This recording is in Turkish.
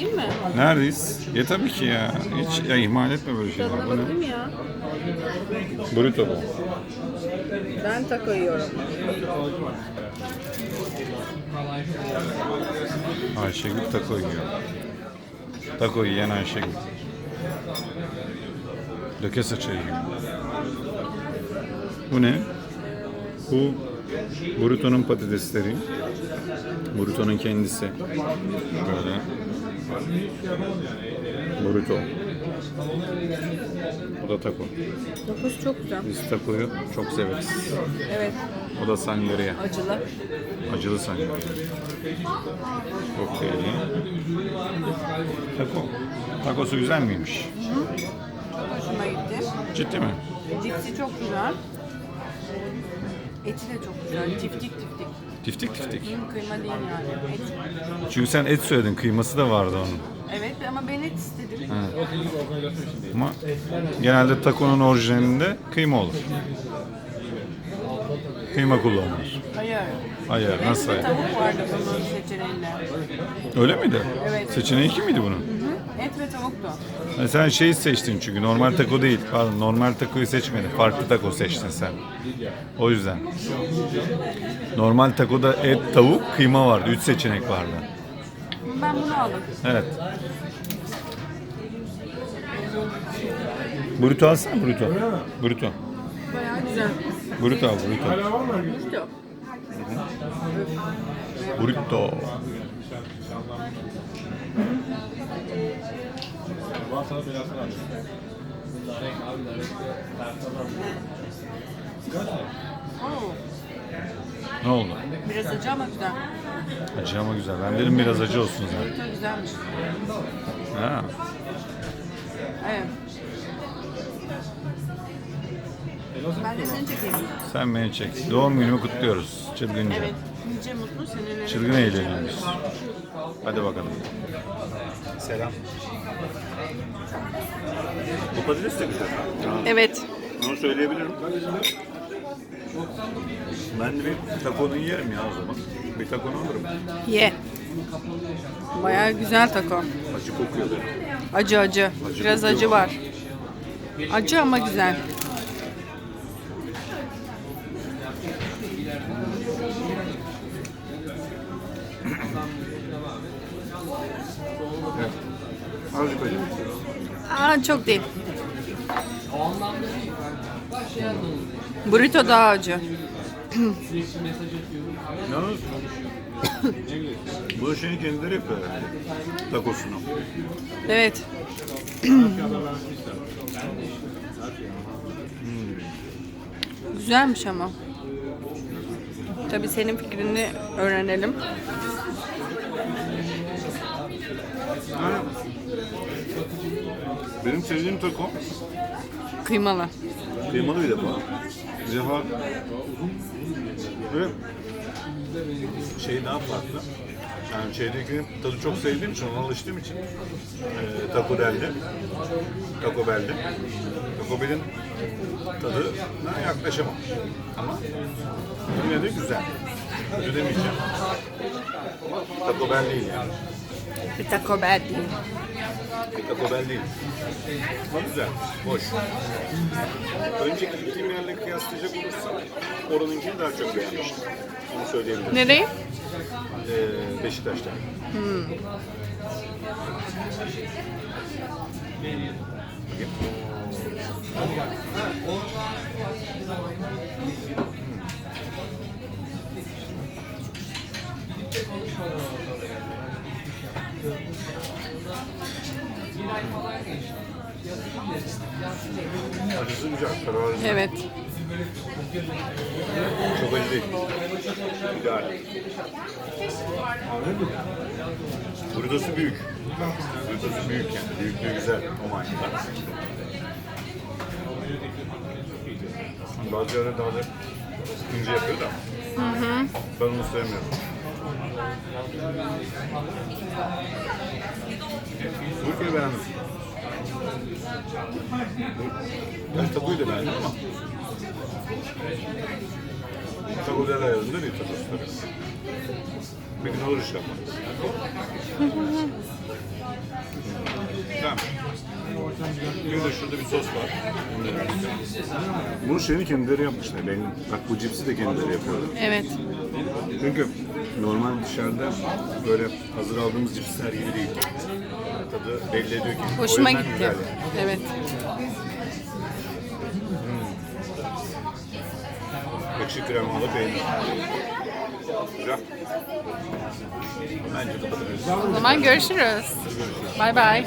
Değil mi? Neredeyiz? Ye tabii ki ya. Hiç ya, ihmal etme böyle şeyler. Tadına Bu ne? bakayım ya. Burrito bu. Ben taco yiyorum. Ayşegül taco yiyor. Taco yiyen Ayşegül. Löke saçı yiyor. Bu ne? Bu Burrito'nun patatesleri. Burrito'nun kendisi. Böyle. Burrito. Bu da taco. Dokusu çok güzel. Biz taco'yu çok severiz. Evet. O da sangria. Acılı. Acılı sangria. Okey. Taco. Tacosu güzel miymiş? Hoşuma gitti. Ciddi mi? Cipsi çok güzel. Eti de çok güzel. Tiftik tiftik. Tiftik tiftik. Hı, Kıyma değil yani. Et. Çünkü sen et söyledin. Kıyması da vardı onun. Evet ama ben et istedim. Ama genelde taconun orijinalinde kıyma olur. Kıyma kullanılır. Hayır. Hayır, nasıl ve hayır? tavuk vardı bunun seçeneğinde. Öyle miydi? Evet. Seçeneği iki miydi bunun? Et ve tavuktu. Ha, sen şeyi seçtin çünkü normal taco değil. Pardon normal tacoyu seçmedin. Farklı taco seçtin sen. O yüzden. Normal tacoda et, tavuk, kıyma vardı. Üç seçenek vardı. Ben bunu aldım. Evet. Burrito alsana burrito. Burrito. Bayağı güzel. Burrito al burrito. İşte o. Burrito. Oo, Ne oldu? biraz acı ama güzel. Acı ama güzel. Ben dedim biraz acı olsun zaten. Çok güzelmiş. Ha. Evet. Ben de seni çekeyim. Sen beni çek. Doğum günümü kutluyoruz. Çılgınca. Evet. Nice mutlu seneler. Çılgın eğleniyoruz. Hadi bakalım. Selam. Bu patates de güzel. Evet. Onu söyleyebilirim. Ben de bir takonu yerim ya o zaman. Bir takonu alırım. Ye. Bayağı güzel taco. Acı kokuyor böyle. Acı acı. Acı Biraz kokuyor. acı var. Acı ama güzel. Azıcık acı. Aa çok değil. Burrito daha acı. Yalnız bu şeyin kendileri yapıyor. Takosunu. Evet. Güzelmiş ama. Tabii senin fikrini öğrenelim. Yani benim sevdiğim taco Kıymalı. kıymalı bir defa. Defa ve şey daha farklı. Yani şeydeki tadı çok sevdiğim için, ona alıştığım için e, Taco Bell'de Taco Bell'de Taco Bell'in tadına yaklaşamam. Ama yine de güzel. Kötü demeyeceğim. Taco Bell değil yani. Bir taco bell değil. Taco Bell değil. Ama güzel, hoş. Önceki gittiğim yerle kıyaslayacak olursam oranınkini daha çok beğenmiştim. Onu söyleyebilirim. Nereye? Ee, Beşiktaş'ta. Acısı güzel, kararlı. Evet. Çok acı değil. İdeal. Burası büyük. Burası büyük yani. Büyüklüğü güzel o manada. Bazı yerler daha da ince yapıyor da. Ben onu sevmiyorum. Burki'yi beğendim. Ben takoyu da beğendim ama Bell ayarında değil tabii. Bir gün olur inşallah. Bir de şurada bir sos var. Bunun şeyini kendileri yapmışlar. Benim, bak bu cipsi de kendileri yapıyorlar. Evet. Çünkü normal dışarıda böyle hazır aldığımız cipsler gibi değil. Tadı belli ediyor ki. Hoşuma gitti. güzel. Evet. Ekşi kremalı peynir. Güzel. Bence kapatabiliriz. O zaman görüşürüz. Bay bay.